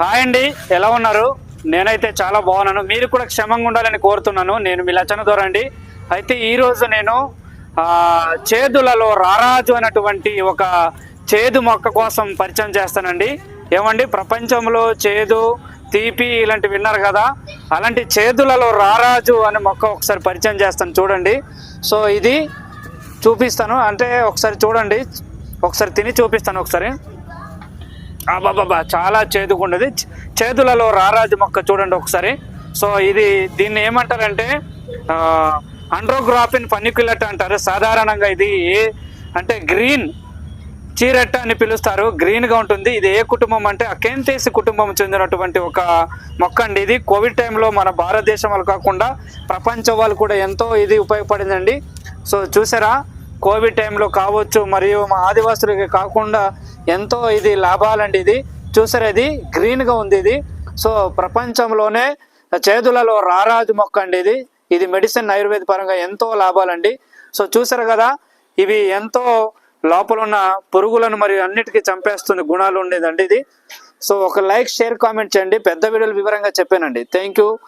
Hi అండి ఎలా ఉన్నారు? నేనైతే చాలా బాగున్నాను. మీరు కూడా క్షమంగా ఉండాలని కోరుతున్నాను. నేను మీ లచ్చన అండి. అయితే ఈరోజు నేను చేదులలో రారాజు అనేటువంటి ఒక చేదు మొక్క కోసం పరిచయం చేస్తానండి. ఏమండి ప్రపంచంలో చేదు తీపి ఇలాంటివి విన్నారు కదా? అలాంటి చేదులలో రారాజు అనే మొక్క ఒకసారి పరిచయం చేస్తాను చూడండి. సో ఇది చూపిస్తాను. అంటే ఒకసారి చూడండి. ఒకసారి తిని చూపిస్తాను ఒకసారి. బాబా చాలా చేదుకుండదు. చేతులలో రారాజు మొక్క చూడండి ఒకసారి. సో ఇది దీన్ని ఏమంటారంటే అండ్రోగ్రాఫిన్ పనిక్యులట్ అంటారు. సాధారణంగా ఇది ఏ అంటే గ్రీన్ చీరెట్ట అని పిలుస్తారు. గ్రీన్గా ఉంటుంది. ఇది ఏ కుటుంబం అంటే అకెంతేసి కుటుంబం చెందినటువంటి ఒక మొక్క అండి ఇది. కోవిడ్ టైంలో మన భారతదేశం వాళ్ళు కాకుండా ప్రపంచం వాళ్ళు కూడా ఎంతో ఇది ఉపయోగపడిందండి. సో చూసారా? కోవిడ్ టైంలో కావచ్చు మరియు మా ఆదివాసులకి కాకుండా ఎంతో ఇది లాభాలండి ఇది. చూసారది ఇది? గ్రీన్గా ఉంది ఇది. సో ప్రపంచంలోనే చేదులలో రారాజు మొక్క అండి ఇది. ఇది మెడిసిన్ ఆయుర్వేద పరంగా ఎంతో లాభాలండి. సో చూసారు కదా? ఇవి ఎంతో లోపల ఉన్న పురుగులను మరియు అన్నిటికీ చంపేస్తుంది గుణాలు ఉండేదండి ఇది. సో ఒక లైక్ షేర్ కామెంట్ చేయండి. పెద్ద వీడియోలు వివరంగా చెప్పానండి. Thank you.